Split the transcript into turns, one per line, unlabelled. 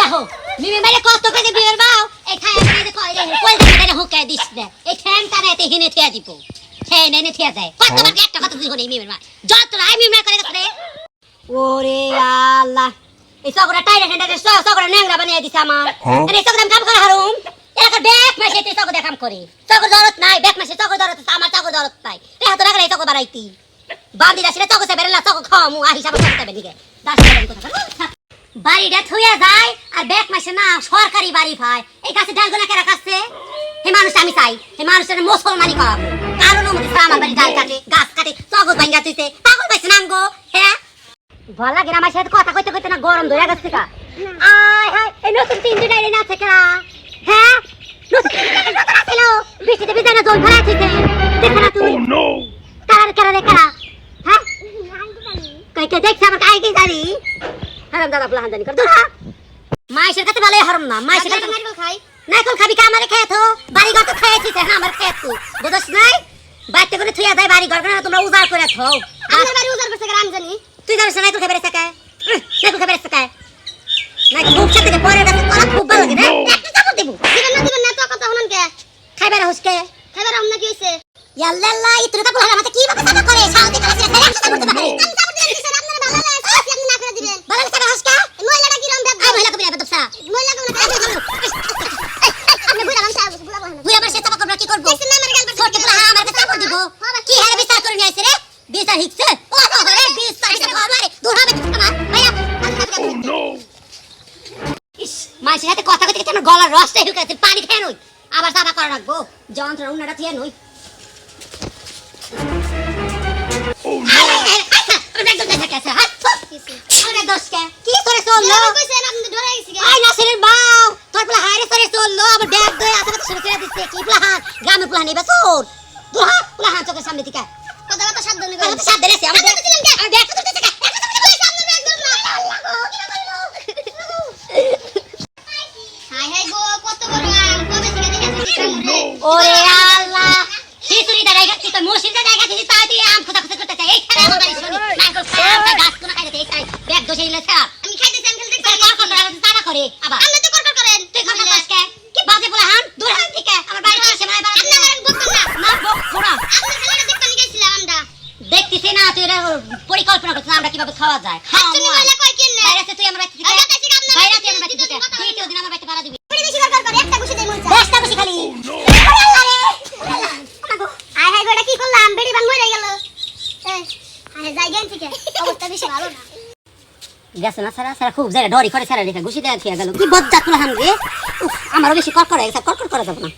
দেখো। মিমি মারে কত করে বিয়ের বাও। এই খায় আমি কই রে কই দে রে হুকাই দিস না এই ঠ্যাং টানে এতে হিনে থিয়া দিব। হ্যাঁ নেনে থিয়া যায়। কতবার একটা কথা তুই হনি মিমির মা? যত রাই মিমি করে গেছে রে। ওরে আল্লাহ। এই সগরা টাইরে হেন্ডে সগরা ন্যাংরা বানিয়ে দিছে আমার। আরে সগরা কাম করে হারুম। এলাকার ব্যাক মাসে তুই সগর দেখাম করে। সগর দরত নাই ব্যাক মাসে সগর দরত আমার সগর দরত নাই। রে হাত রাখলে সগর বাড়াইতি বান্দি দাসিরে সগর বেরেলা সগর খাওয়ামু আহি সাবা সগর দেবে দিকে দাস কথা বাড়িটা থুয়ে যায় আর ব্যাক মাসে না সরকারি বাড়ি পায়। এই গাছে ডালগুলা কেরা কাছে হে মানুষ আমি চাই। হে মানুষের মুসলমানি করাবো কারণ আমাদের আমার বাড়ি ডাল কাটে গাছ কাটে তগজ ভাঙ্গা তুইছে পাগল পাইছে নাঙ্গো হ্যাঁ ভালো লাগে না আমার সাথে কথা কইতে কইতে না গরম ধরে গেছে কা আয় হায় এই নতুন তিন দিন আইলে না থেকে হ্যাঁ নতুন তিন দিন আসিল বৃষ্টিতে ভিজে না জল ভরা আছে দেখে না তুই কারা কারা রে কারা হ্যাঁ কই কে দেখছ আমার কাই কি জানি হারাম দাদা প্লাহান জানি কর। ধরা মাইশের কাছে ভালোই হারাম না মাইশের কাছে
নারকেল খাই।
নাইকল খাবি কা? আমারে খেয়ে তো বাড়ি ঘর তো খেয়েছি না আমার খেয়ে তো বুঝছ নাই? বাড়িতে করে থুইয়া দেয় বাড়ি ঘর না তোমরা উজাড় করে থাও।
আপনার বাড়ি উজার করছে গ্রাম জানি।
তুই জানিস না খাবে রেসে কায় তুই খাবে রেসে কায় না খুব সাথে পরে গেছে তোরা খুব ভালো লাগে না? একটা চাপড় দেবো।
দিবেন না দিবেন না তো কথা হনন কে?
খাইবে না হুসকে
খাইবার আমনা কি হইছে?
ইয়াল্লাল্লাহ ইতরে কাপড় হারা মাথা কি ভাবে সাদা করে সাউদি করে সে একটা চাপড় দেবে
আমি চাপড় দিয়ে দিছেন আপনারা ভালো লাগে আসি আপনি না করে দিবেন
ভালো লাগে হুসকা
এই মহিলাটা কি রম
আই
দেব
মহিলা কবি আবে তোসা
মহিলা কোন আপনি বুড়া মানুষ আবু বুড়া বহানা
বুই আবার সে চাপড় কবরা কি করব
দেখছেন না আমার গাল
ছোট পোলা হা আমার কাছে চাপড় দিব কি হারে বিচার করে নিয়ে আইছে রে বিচার হিকছে ও রে বিচার হিকছে ঘর মারে দূর হবে আমার ভাইয়া। ইস মাসের সাথে কথা কইতে আমার গলার রসটা হুকাছে পানি খেয়ে নই। আবার সাবা করে রাখব। যন্ত্রণা উনাটা থিয়ে নই। গ্রামের পোলা নেবে তোর তোর? হাত পোলা চোখের সামনে থেকে
কথা কথা সাবধান
তোর
করেন
তো সাথ দিলেছি আমার ব্যাগ
দিলেন কে?
আমার ব্যাগ তো দিতে
কইছে আপনার ব্যাগ ধরনা হাই হাই গো কত বড় আম কবে থেকে দেখেছি
ওরে আল্লাহ খিচুড়ি দাঁড়াই গেছি তো মসির দাঁড়াই গেছি তাই দিয়ে আম খোদা খোদা করতে এই খেলা আমার বাড়ি শুনি নাইকল খাম গাছ কোনা খাইতে এই তাই ব্যাগ দোষে ইলে
আমি খাইতেছি আমি খেলতে
তাই কর কর তারা করে আবার
আপনি তো করকর করেন
তুই কর কর আজকে কি বাজে বলে হান দূর হান থেকে আমার বাড়ি এসে মানে বাড়ি
আপনি আমার বকবেন না
না বক খোড়া
আপনার খেলাটা দেখতে নিয়ে গেছিলাম আমরা
দেখতেছি না তুই এরা পরিকল্পনা করছিস আমরা কীভাবে খাওয়া যায়? খাওয়া
কই কেন?
বাইরে তুই আমার
আমার
বাইরে
থেকে
তুই দিন আমার বাড়িতে ভাড়া দিবি।
বেশি করে একটা গুছি দেই মন চায়
দশটা বসে খালি।
আয় হাই গোটা কি করলাম? বেড়ি ভাঙ মরে গেল। আয় যাই গেন থেকে। অবস্থা বেশি ভালো না।
গেছে না সারা সারা খুব জায়গা ডরি করে সারা রেখে ঘুষি দেওয়া খেয়ে গেল। কি রে? আমারও বেশি কর করে গেছে কর করা যাবে না।